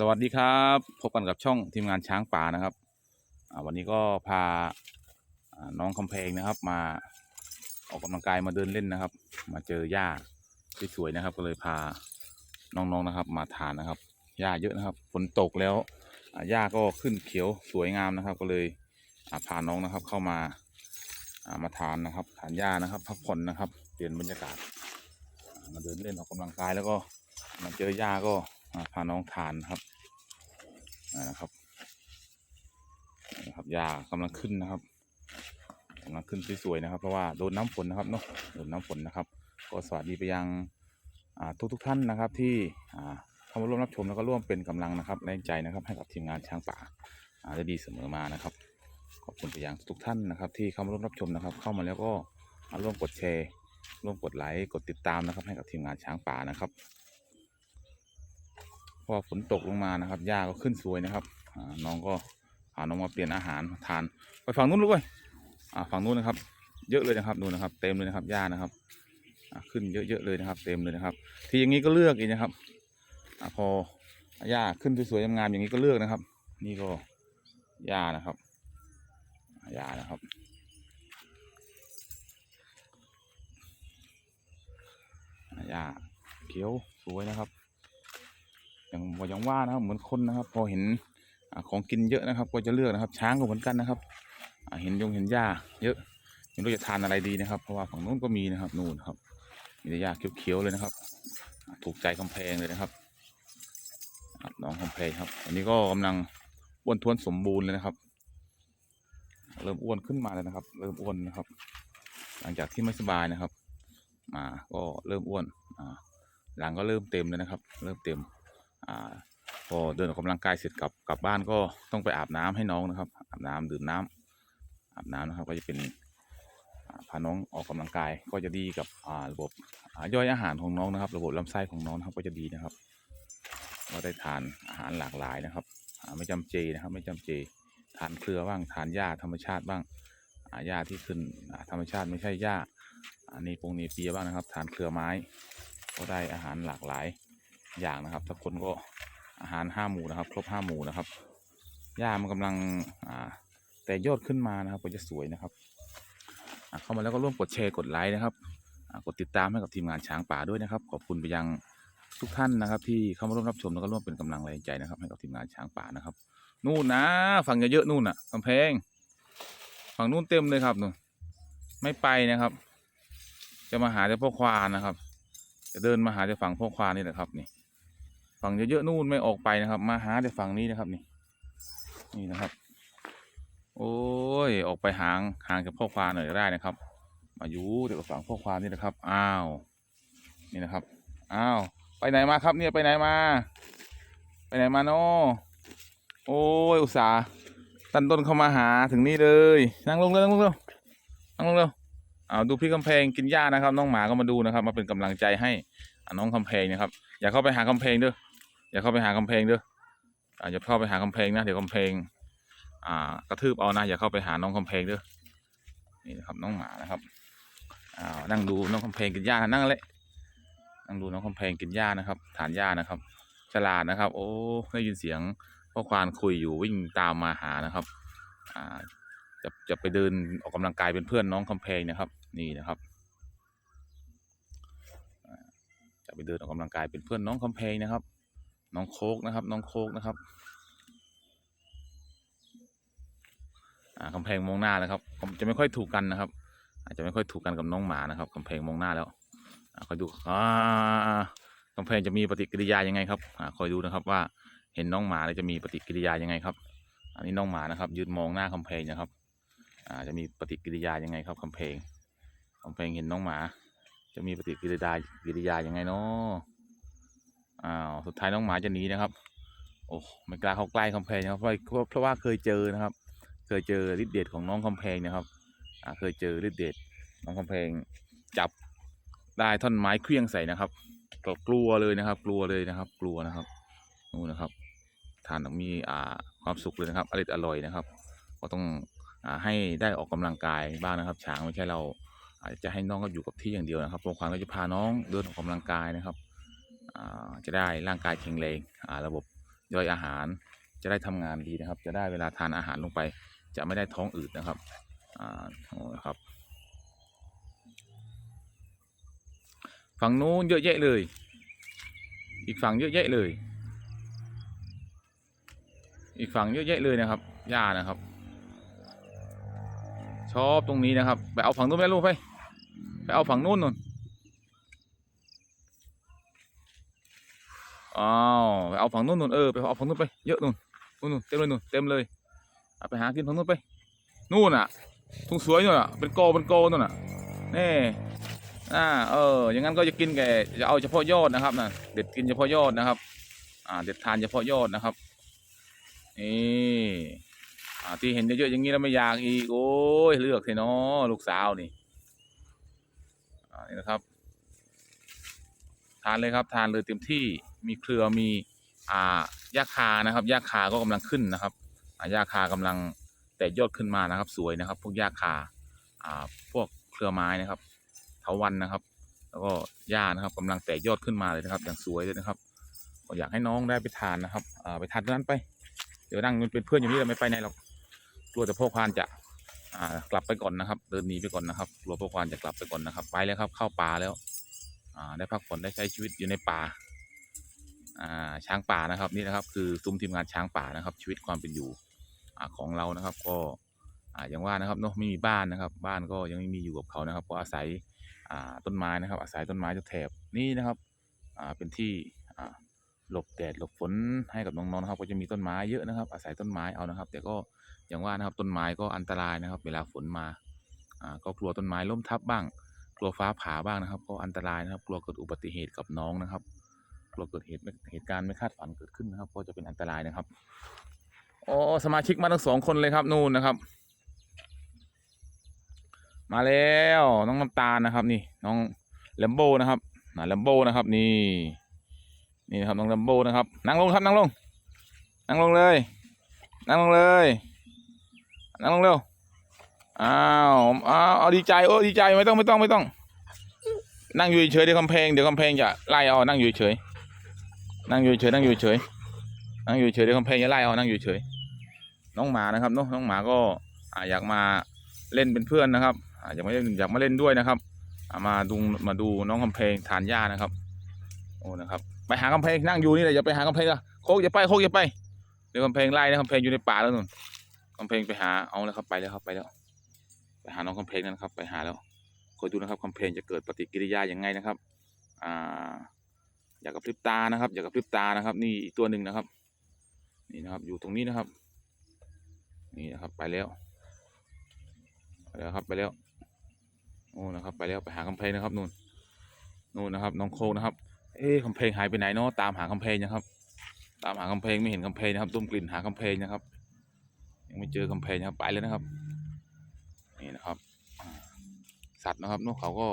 สวัสดีครับพบกันกับช่องทีมงานช้างป่านะครับวันนี้ก็พาน้องคำเพลงนะครับ มาออกกำลังกายมาเดินเล่นนะครับ มาเจอหญ้าที่สวยนะครับ ก็เลยพาน้องๆนะครับ มาทานนะครับหญ้าเยอะนะครับฝนตกแล้วหญ้าก็ขึ้นเขียวสวยงามนะครับ ก็เลยพาน้องนะครับเข้ามามาทานนะครับทานหญ้านะครับ พักผ่อนนะครับ เปลี่ยนบรรยากาศมาเดินเล่นออกกำลังกายแล้วก็มาเจอหญ้าก็ พาน้องทานครับนะครับนะครับยากำลังขึ้นนะครับกำลังขึ้นสวยๆนะครับ เพราะว่าโดนน้ำฝนนะครับเนาะโดนน้ำฝนนะครับ ก็สวัสดีไปยังอ่าทุกท่านนะครับที่เข้ามาร่วมรับชมแล้วก็ร่วมเป็นกำลังนะครับแรงใจนะครับ ให้กับทีมงานช้างป่าได้ดีเสมอมานะครับ ขอบคุณไปยังทุกท่านนะครับ ที่เข้ามาร่วมรับชมนะครับ เข้ามาแล้วก็ร่วมกดแชร์ร่วมกดไลค์กดติดตามนะครับ ให้กับทีมงานช้างป่านะครับ พอฝนตกลงมานะครับหญ้าก็ขึ้นสวยนะครับน้องก็พาน้องมาเปลี่ยนอาหารทานไปฝั่งนู้นลูกเว้ยฝั่งนู้นนะครับ เยอะเลยนะครับนู่นนะครับ เต็มเลยนะครับหญ้านะครับขึ้นเยอะๆเลยนะครับ เต็มเลยนะครับ ทีอย่างนี้ก็เลือกอีกนะครับอพอหญ้าขึ้นสวยๆงามๆอย่างนี้ก็เลือกนะครับ นี่ก็หญ้านะครับหญ้านะครับหญ้าเขียวสวยนะครับ อย่างว่าอย่างว่านะครับเหมือนคนนะครับ พอเห็นอของกินเยอะนะครับ ก็จะเลือกนะครับ ช้างก็เหมือนกันนะครับเห็นยงเห็นหญ้า เยอะไม่รู้จะทานอะไรดีนะครับ เพราะว่าฝั่งนู้นก็มีนะครับนู่นครับ มีแต่หญ้าเขียวๆเลยนะครับ ถูกใจกำแพงเลยนะครับน้องกำแพงครับ อันนี้ก็กำลังอ้วนท้วนสมบูรณ์เลยนะครับ เริ่มอ้วนขึ้นมาแล้วนะครับ เริ่มอ้วนนะครับ หลังจากที่ไม่สบายนะครับ มาก็เริ่มอ้วนอ่าหลังก็เริ่มเต็มแล้วนะครับ เริ่มเต็ม อ่าพอเดินออกกำลังกายเสร็จกลับกลับบ้านก็ต้องไปอาบน้ำให้น้องนะครับอาบน้ำดื่มน้ำอาบน้ำนะครับก็จะเป็นอ่าพาน้องออกกำลังกายก็จะดีกับระบบย่อยอาหารของน้องนะครับ ระบบลำไส้ของน้องนะครับก็จะดีนะครับก็ได้ทานอาหารหลากหลายนะครับไม่จำเจนะครับ ไม่จำเจทานเครือบ้างทานหญ้าธรรมชาติบ้างหญ้าที่ขึ้นธรรมชาติไม่ใช่หญ้าอันนี้ปงเนเปียบ้างนะครับ ทานเครือไม้ ก็ได้อาหารหลากหลาย อย่างนะครับถ้าคนก็อาหารห้าหมู่นะครับ ครบห้าหมู่นะครับหญ้ามันกำลังอ่าแต่ยอดขึ้นมานะครับก็จะสวยนะครับเข้ามาแล้วก็ร่วมกดแชร์กดไลค์นะครับกดติดตามให้กับทีมงานช้างป่าด้วยนะครับ ขอบคุณไปยังทุกท่านนะครับ ที่เข้ามาร่วมรับชมแล้วก็ร่วมเป็นกำลังแรงใจนะครับ ให้กับทีมงานช้างป่านะครับ นู่นนะฝั่งเยอะๆนู่นน่ะกำแพง ฝั่งนู่นเต็มเลยครับนู่นไม่ไปนะครับ จะมาหาแต่พ่อควานนะครับ จะเดินมาหาแต่ฝั่งพวกควานนี่แหละครับนี่ ฝั่งเยอะๆนู่นไม่ออกไปนะครับ มาหาแต่ฝั่งนี้นะครับนี่ นี่นะครับ โอ้ยออกไปห่างห่างจากพ่อควานหน่อยได้นะครับ มาอยู่แต่กับฝั่งพ่อควานนี่นะครับ อ้าว นี่นะครับ อ้าว ไปไหนมาครับเนี่ยไปไหนมา ไปไหนมาโนโอ้ยอุตส่าห์ตันต้นเข้ามาหาถึงนี่เลย นั่งลงเลยนั่งลงเร็วนั่งลงเร็วเอาดูพี่กำแพงกินหญ้านะครับ น้องหมาก็มาดูนะครับ มาเป็นกำลังใจให้น้องกำแพงนะครับ อย่าเข้าไปหากำแพงเด้อ อย่าเข้าไปหากำแพงเด้ออย่าเข้าไปหากำแพงนะ เดี๋ยวกำแพง อ่ากระทืบเอานะ อย่าเข้าไปหาน้องกำแพงเด้อ นี่นะครับน้องหมานะครับอ้านั่งดูน้องกำแพงกินหญ้านั่งเลยนั่งดูน้องกำแพงกินหญ้านะครับ ฐานหญ้านะครับ ฉลาดนะครับ โอ้ ได้ยินเสียงพ่อควานคุยอยู่วิ่งตามมาหานะครับ อ่า จะจะไปเดินออกกำลังกายเป็นเพื่อนน้องคำแพงนะครับ นี่นะครับจะไปเดินออกกำลังกายเป็นเพื่อนน้องคำแพงนะครับ น้องโคกนะครับ น้องโคกนะครับ อ่าคำแพงมองหน้านะครับ จะไม่ค่อยถูกกันนะครับ อาจจะไม่ค่อยถูกกันกับน้องหมานะครับคำแพงมองหน้าแล้วอ่าคอยดูอ่าคำแพงจะมีปฏิกิริยายังไงครับอ่าคอยดูนะครับว่าเห็นน้องหมาแล้วจะมีปฏิกิริยายังไงครับ อันนี้น้องหมานะครับยืนมองหน้าคำแพงนะครับ อ่าจะมีปฏิกิริยายังไงครับคำเพงคำเพงเห็นน้องหมา จะมีปฏิกิริยากิริยายังไงเนาะ อ้าวสุดท้ายน้องหมาจะหนีนะครับ โอ้ไม่กล้าเข้าใกล้คำเพลงนะครับเพราะเพราะว่าเคยเจอนะครับ เคยเจอฤทธิ์เดชของน้องคำเพลงนะครับอ่าเคยเจอฤทธิ์เดชน้องคำเพลงจับได้ท่อนไม้เคลี้ยงใส่นะครับก็กลัวเลยนะครับ กลัวเลยนะครับ กลัวนะครับนู่นนะครับทานมีอ่าความสุขเลยนะครับอร่อยอร่อยนะครับ ก็ต้องอ่าให้ได้ออกกำลังกายบ้างนะครับ ช้างไม่ใช่เราอาจจะให้น้องก็อยู่กับที่อย่างเดียวนะครับโรงควานก็จะพาน้องเดินออกกำลังกายนะครับ จะได้ร่างกายแข็งแรงระบบย่อยอาหารจะได้ทำงานดีนะครับ จะได้เวลาทานอาหารลงไป จะไม่ได้ท้องอืดนะครับอ่าโอ้ครับ ฝั่งนู้นเยอะแยะเลย อีกฝั่งเยอะแยะเลย อีกฝั่งเยอะแยะเลยนะครับหญ้านะครับ ชอบตรงนี้นะครับ ไปเอาฝั่งนู้นไปลูกไปไปเอาฝั่งนู้นนู่น อ้าวไปเอาฝั่งนู้นนู่นเออไปเอาฝั่งนู้นไปเยอะนู่นนู่นนู่นเต็มเลยนู่นเต็มเลยเอาไปหากินฝั่งนู้นไปนู่นอะทุ่งสวยนู่นอะเป็นโกเป็นโกนู่นอะนี่อ่าเอออย่างนั้นก็จะกินแกจะเอาเฉพาะยอดนะครับนะเด็ดกินเฉพาะยอดนะครับ อ่าเด็ดทานเฉพาะยอดนะครับนี่อ่าที่เห็นเยอะๆอย่างนี้แล้วไม่อยากอีกโอ้ยเลือกเถอะเนาะลูกสาวนี่อ่านี่นะครับานเลยครับทานเลยเต็มที่มีเครือมีอ่าหญ้าคานะครับหญ้าคาก็กำลังขึ้นนะครับหญ้าคากำลังแตกยอดขึ้นมานะครับ สวยนะครับ พวกหญ้าคาอ่าพวกเครือไม้นะครับเถาวันนะครับ แล้วก็หญ้านะครับกำลังแตกยอดขึ้นมาเลยนะครับ อย่างสวยเลยนะครับก็อยากให้น้องได้ไปทานนะครับอ่าไปทานตรงนั้นไป เดี๋ยวนั่งเป็นเพื่อนอยู่นี้เราไม่ไปไหนหรอกกลัวแต่พ่อควานจะอ่ากลับไปก่อนนะครับ เดินหนีไปก่อนนะครับกลัวพ่อควานจะกลับไปก่อนนะครับ ไปแล้วครับเข้าป่าแล้ว ได้พักผ่อนได้ใช้ชีวิตอยู่ในป่าช้างป่านะครับนี่นะครับ คือซุ้มทีมงานช้างป่านะครับ ชีวิตความเป็นอยู่อของเรานะครับ ก็อย่างว่านะครับเนาะไม่มีบ้านนะครับ บ้านก็ยังไม่มีอยู่กับเขานะครับ ก็อาศัยต้นไม้นะครับ อาศัยต้นไม้จะแถบนี่นะครับเป็นที่หลบแดดหลบฝนให้กับน้องๆนะครับ ก็จะมีต้นไม้เยอะนะครับ อาศัยต้นไม้เอานะครับ แต่ก็อย่างว่านะครับต้นไม้ก็อันตรายนะครับ เวลาฝนมาก็กลัวต้นไม้ล้มทับบ้าง กลัวฟ้าผ่าบ้างนะครับ ก็อันตรายนะครับ กลัวเกิดอุบัติเหตุกับน้องนะครับ กลัวเกิดเหตุไม่เหตุการณ์ไม่คาดฝันเกิดขึ้นนะครับ ก็จะเป็นอันตรายนะครับโอ้สมาชิกมาทั้งสองคนเลยครับนู่นนะครับ มาแล้วน้องน้ำตาลนะครับ นี่ น้องแลมโบนะครับน่ะแลมโบนะครับ นี่นี่นะครับน้องแลมโบนะครับ นั่งลงครับนั่งลง นั่งลงเลย นั่งลงเลย นั่งลงเร็ว อ้าวอ้าวเอาดีใจโอ้ดีใจไม่ต้องไม่ต้องไม่ต้อง นั่งอยู่เฉยเดี๋ยวกำแพงเดี๋ยวกำแพงจะไล่เอานั่งอยู่เฉยนั่งอยู่เฉยนั่งอยู่เฉยนั่งอยู่เฉยเดี๋ยวกำแพงจะไล่เอานั่งอยู่เฉยน้องหมานะครับน้องหมาก็อยากมาเล่นเป็นเพื่อนนะครับอยากมาเล่นอยากมาเล่นด้วยนะครับมาดูมาดูน้องกำแพงทานหญ้านะครับ โอ้นะครับ ไปหากำแพงนั่งอยู่นี่แหละอย่าไปหากำแพงอะโคกอย่าไปโคกอย่าไปเดี๋ยวกำแพงไล่นะกำแพงอยู่ในป่าแล้วนู่นกำแพงไปหาเอาแล้วครับไปแล้วครับไปแล้วไป หาน้องคำเพลงกันนะครับ ไปหาแล้วคอยดูนะครับคำเพลงจะเกิดปฏิกิริยาอย่างไงนะครับ อ่า อยากกับพริบตานะครับ อยากกับพริบตานะครับ นี่อีกตัวหนึ่งนะครับ นี่นะครับ อยู่ตรงนี้นะครับ นี่นะครับ ไปแล้วไปแล้วครับไปแล้วโอ้นะครับ ไปแล้วไปหาคำเพลงนะครับนู่นนู่นนะครับ น้องโคนะครับ เอ๊ะคำเพลงหายไปไหนเนาะตามหาคำเพลงนะครับ ตามหาคำเพลงไม่เห็นคำเพลงนะครับดมกลิ่นหาคำเพลงนะครับ ยังไม่เจอคำเพลนะครับ ไปแล้วนะครับ นี่นะครับสัตว์นะครับนกเขาก็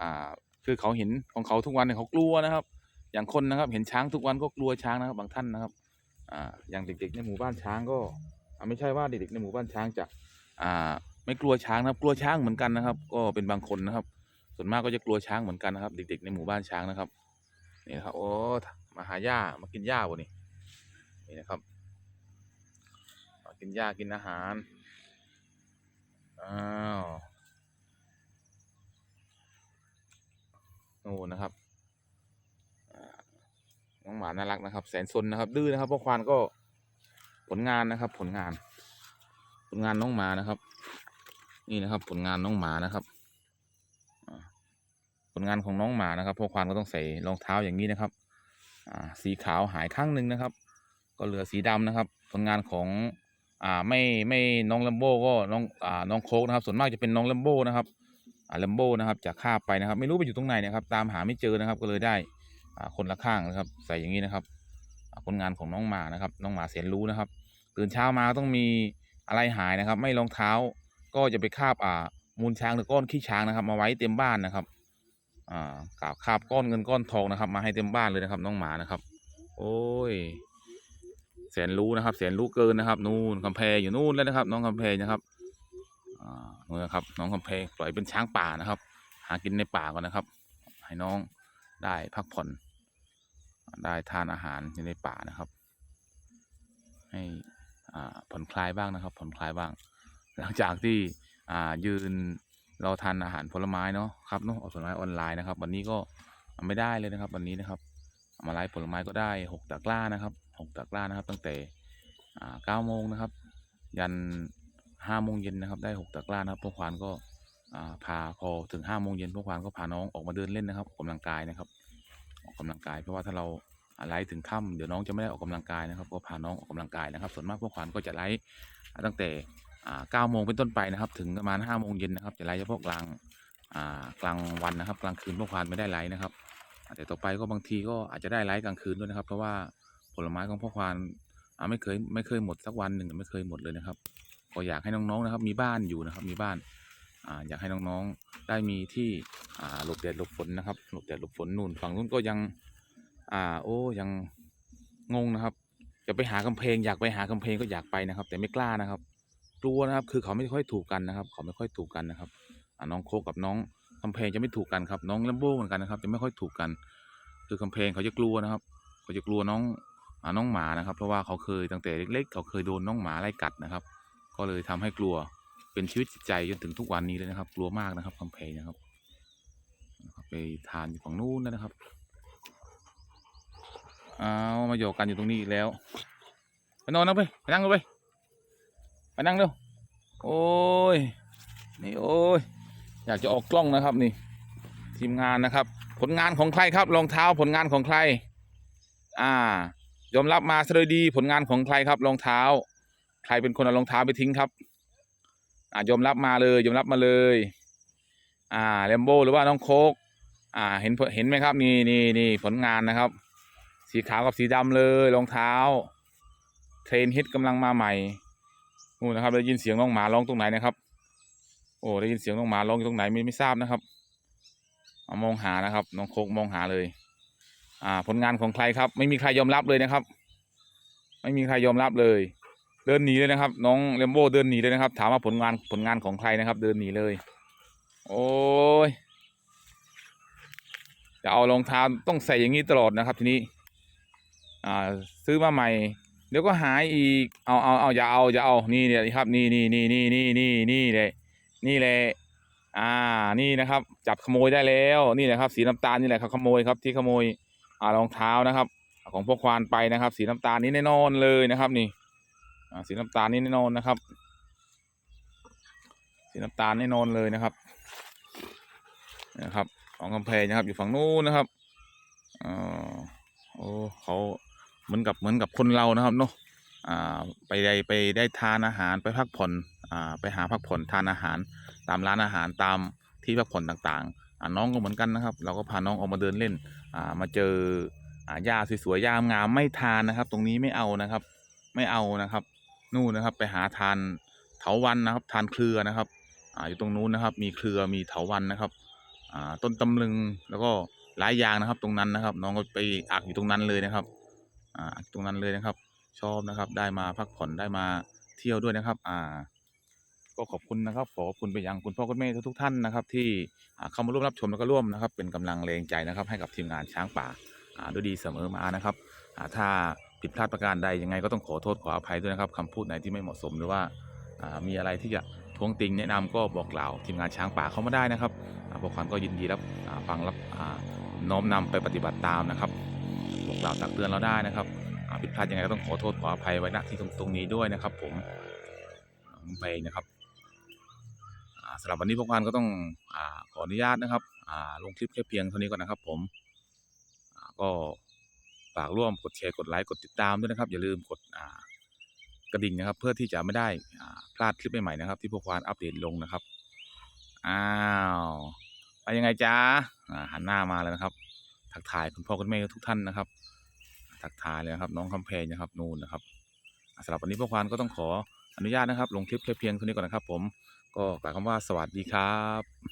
อ่า คือเขาเห็นของเขาทุกวันเนี่ยเขากลัวนะครับ อย่างคนนะครับ เห็นช้างทุกวันก็กลัวช้างนะครับ บางท่านนะครับ อ่า อย่างเด็กๆในหมู่บ้านช้างก็ไม่ใช่ว่าเด็กๆในหมู่บ้านช้างจะอ่า ไม่กลัวช้างนะครับ กลัวช้างเหมือนกันนะครับ ก็เป็นบางคนนะครับ ส่วนมากก็จะกลัวช้างเหมือนกันนะครับ เด็ก ๆ ในหมู่บ้านช้างนะครับนี่นะครับโอ้มาหาหญ้ามากินหญ้าบ่นี่นี่นะครับกินหญ้ากินอาหาร อ้าวโอ้นะครับน้องหมาน่ารักนะครับ แสนซนนะครับ ดื้อนะครับพราะควานก็ผลงานนะครับ ผลงาน ผลงานน้องหมานะครับ นี่นะครับ ผลงานน้องหมานะครับผลงานของน้องหมานะครับพราะควานก็ต้องใส่รองเท้าอย่างนี้นะครับ อ่า สีขาวหายข้างหนึ่งนะครับ ก็เหลือสีดำนะครับ ผลงานของ อ่าไม่ไม่น้องลัมโบ้ก็น้องอ่าน้องโคกนะครับ ส่วนมากจะเป็นน้องลัมโบ้นะครับอ่าลัมโบ้นะครับจะคาบไปนะครับ ไม่รู้ไปอยู่ตรงไหนนะครับ ตามหาไม่เจอนะครับ ก็เลยได้อ่าคนละข้างนะครับ ใส่อย่างนี้นะครับอ่าผลงานของน้องหมานะครับ น้องหมาเสียนรู้นะครับ ตื่นเช้ามาต้องมีอะไรหายนะครับ ไม่รองเท้าก็จะไปคาบอ่ามูลช้างหรือก้อนขี้ช้างนะครับ มาไว้เต็มบ้านนะครับอ่ากาบคาบก้อนเงินก้อนทองนะครับ มาให้เต็มบ้านเลยนะครับ น้องหมานะครับ โอ้ย สนรู้นะครับแสนรู้เกินนะครับ นู่นคำแพงอยู่นู่นแล้วนะครับ น้องคำแพงนะครับนู่นนะครับ น้องคำแพงปล่อยเป็นช้างป่านะครับ หากินในป่าก่อนนะครับ ให้น้องได้พักผ่อน ได้ทานอาหารอยู่ในป่านะครับ ให้อ่าผ่อนคลายบ้างนะครับ ผ่อนคลายบ้าง หลังจากที่อ่ายืนรอทานอาหารผลไม้เนาะครับเนาะผลไม้ออนไลน์นะครับ วันนี้ก็ไม่ได้เลยนะครับ วันนี้นะครับมาไลฟ์ผลไม้ก็ได้หกตะกร้านะครับ หกตะกร้านะครับ ตั้งแต่เก้าโมงนะครับ ยันห้าโมงเย็นนะครับ ได้หกตะกร้านะครับพวกควานก็พาพอถึงห้าโมงเย็นพวกควานก็พาน้องออกมาเดินเล่นนะครับออกกำลังกายนะครับ ออกกำลังกายเพราะว่าถ้าเราไลฟ์ถึงค่ำเดี๋ยวน้องจะไม่ได้ออกกำลังกายนะครับ ก็พาน้องออกกำลังกายนะครับ ส่วนมากพวกควานก็จะไลฟ์อ่ตั้งแต่เก้าโมงเป็นต้นไปนะครับ ถึงประมาณห้าโมงเย็นนะครับ จะไลฟ์เฉพาะกลางกลางวันนะครับ กลางคืนพวกควานไม่ได้ไลฟ์นะครับแต่ต่อไปก็บางทีก็อาจจะได้ไลฟ์กลางคืนด้วยนะครับ เพราะว่า ผลไม้ของพวกควานอ่าไม่เคยไม่เคยหมดสักวันหนึ่งไม่เคยหมดเลยนะครับก็อยากให้น้องๆนะครับ มีบ้านอยู่นะครับ มีบ้านอ่าอยากให้น้องๆได้มีที่อ่าหลบแดดหลบฝนนะครับหลบแดดหลบฝนนู่นฝั่งนู้นก็ยัง อ่า โอ้ยังงงนะครับจะไปหากำแพงอยากไปหากำแพงก็อยากไปนะครับ แต่ไม่กล้านะครับ กลัวนะครับคือเขาไม่ค่อยถูกกันนะครับ เขาไม่ค่อยถูกกันนะครับน้องโคกับน้องกำแพงจะไม่ถูกกันครับ น้องลัมโบ้เหมือนกันนะครับ จะไม่ค่อยถูกกัน คือกำแพงเขาจะกลัวนะครับ เขาจะกลัวน้อง น้องหมานะครับ เพราะว่าเขาเคยตั้งแต่เล็ก ๆ เขาเคยโดนน้องหมาไล่กัดนะครับ ก็เลยทำให้กลัวเป็นชีวิตจิตใจจนถึงทุกวันนี้เลยนะครับ กลัวมากนะครับกำแพงนะครับนะครับ ไปทานอยู่ฝั่งนู้นนะครับเอามาโยกกันอยู่ตรงนี้อีกแล้วไปนอนนั่งไปไปนั่งเลงไปไปนั่งเร็วโอ้ยนี่โอ้ยอยากจะออกกล้องนะครับนี่ ทีมงานนะครับ ผลงานของใครครับรองเท้าผลงานของใคร อ่า ยอมรับมาซะโดยดีผลงานของใครครับรองเท้า ใครเป็นคนเอารองเท้าไปทิ้งครับ อ่ายอมรับมาเลยยอมรับมาเลย อ่าแลมโบหรือว่าน้องโคกอ่าเห็นเห็นไหมครับนี่นี่นี่ผลงานนะครับ สีขาวกับสีดำเลยรองเท้า เทรนฮิตกำลังมาใหม่นู่นนะครับได้ยินเสียงน้องหมาร้องตรงไหนนะครับ โอ้ได้ยินเสียงน้องหมาร้องอยู่ตรงไหนไม่ไม่ทราบนะครับเอามองหานะครับน้องโคกมองหาเลย อ่าผลงานของใครครับ ไม่มีใครยอมรับเลยนะครับ ไม่มีใครยอมรับเลย เดินหนีเลยนะครับ น้องเลมโบเดินหนีเลยนะครับ ถามว่าผลงานผลงานของใครนะครับ เดินหนีเลย โอ้ยจะเอารองเท้าต้องใส่อย่างนี้ตลอดนะครับ ทีนี้ อ่า ซื้อมาใหม่ เดี๋ยวก็หายอีกเอาเอาเอาอย่าเอาอย่าเอานี่เนี่ยครับนี่นี่นี่นี่นี่นี่นี่เลยนี่เลยอ่า นี่นะครับ จับขโมยได้แล้ว นี่แหละครับ สีน้ำตาลนี่แหละครับขโมยครับที่ขโมย อ่ารองเท้านะครับ ของพวกควานไปนะครับ สีน้ำตาลนี้แน่นอนเลยนะครับ นี่อ่าสีน้ำตาลนี้แน่นอนนะครับ สีน้ำตาลแน่นอนเลยนะครับนะครับของกำแพงนะครับ อยู่ฝั่งนู้นนะครับอ่าโอ้เขาเหมือนกับเหมือนกับคนเรานะครับเนาะอ่าไปได้ไปได้ทานอาหารไปพักผ่อนอ่าไปหาพักผ่อนทานอาหาร ตามร้านอาหารตามที่พักผ่อนต่างๆ น้องก็เหมือนกันนะครับ เราก็พาน้องออกมาเดินเล่นอ่ามาเจออ่าหญ้าสวยๆหญ้างามไม่ทานนะครับ ตรงนี้ไม่เอานะครับ ไม่เอานะครับ นู่นนะครับไปหาทานเถาวันนะครับ ทานเครือนะครับอ่าอยู่ตรงนู้นนะครับ มีเครือมีเถาวันนะครับอ่าต้นตำลึงแล้วก็หลายอย่างนะครับ ตรงนั้นนะครับ น้องก็ไปอักอยู่ตรงนั้นเลยนะครับอ่าอักตรงนั้นเลยนะครับ ชอบนะครับ ได้มาพักผ่อนได้มาเที่ยวด้วยนะครับ อ่า ก็ขอบคุณนะครับขอบคุณไปยังคุณพ่อคุณแม่ทุกๆท่านนะครับ ที่เข้ามาร่วมรับชมแล้วก็ร่วมนะครับ เป็นกำลังแรงใจนะครับ ให้กับทีมงานช้างป่าด้วยดีเสมอมานะครับถ้าผิดพลาดประการใดยังไงก็ต้องขอโทษขออภัยด้วยนะครับคำพูดไหนที่ไม่เหมาะสมหรือว่ามีอะไรที่จะท้วงติงแนะนำก็บอกกล่าวทีมงานช้างป่าเข้ามาได้นะครับอ่าพวกขวัญก็ยินดีรับฟังรับน้อมนำไปปฏิบัติตามนะครับบอกกล่าวตักเตือนเราได้นะครับผิดพลาดยังไงก็ต้องขอโทษขออภัยไว้ณที่ตรงนี้ด้วยนะครับ ผมไปนะครับ สำหรับวันนี้พวกขวัญก็ต้องอขออนุญาตนะครับลงคลิปแค่เพียงเท่านี้ก่อนนะครับ ผมก็ฝากร่วมกดแชร์กดไลค์กดติดตามด้วยนะครับ อย่าลืมกดกระดิ่งนะครับ เพื่อที่จะไม่ได้พลาดคลิปใหม่ๆนะครับ ที่พวกขวัญอัปเดตลงนะครับอ้าวไปยังไงจ้าหันหน้ามาแล้วนะครับ ทักทายคุณพ่อคุณแม่ทุกท่านนะครับ ทักทายเลยนะครับ น้องคำแพงนะครับนู่นนะครับสำหรับวันนี้พวกควานก็ต้องขออนุญาตนะครับ ลงคลิปแค่เพียงเท่านี้ก่อนนะครับ ผม ก็กล่าวคำว่าสวัสดีครับ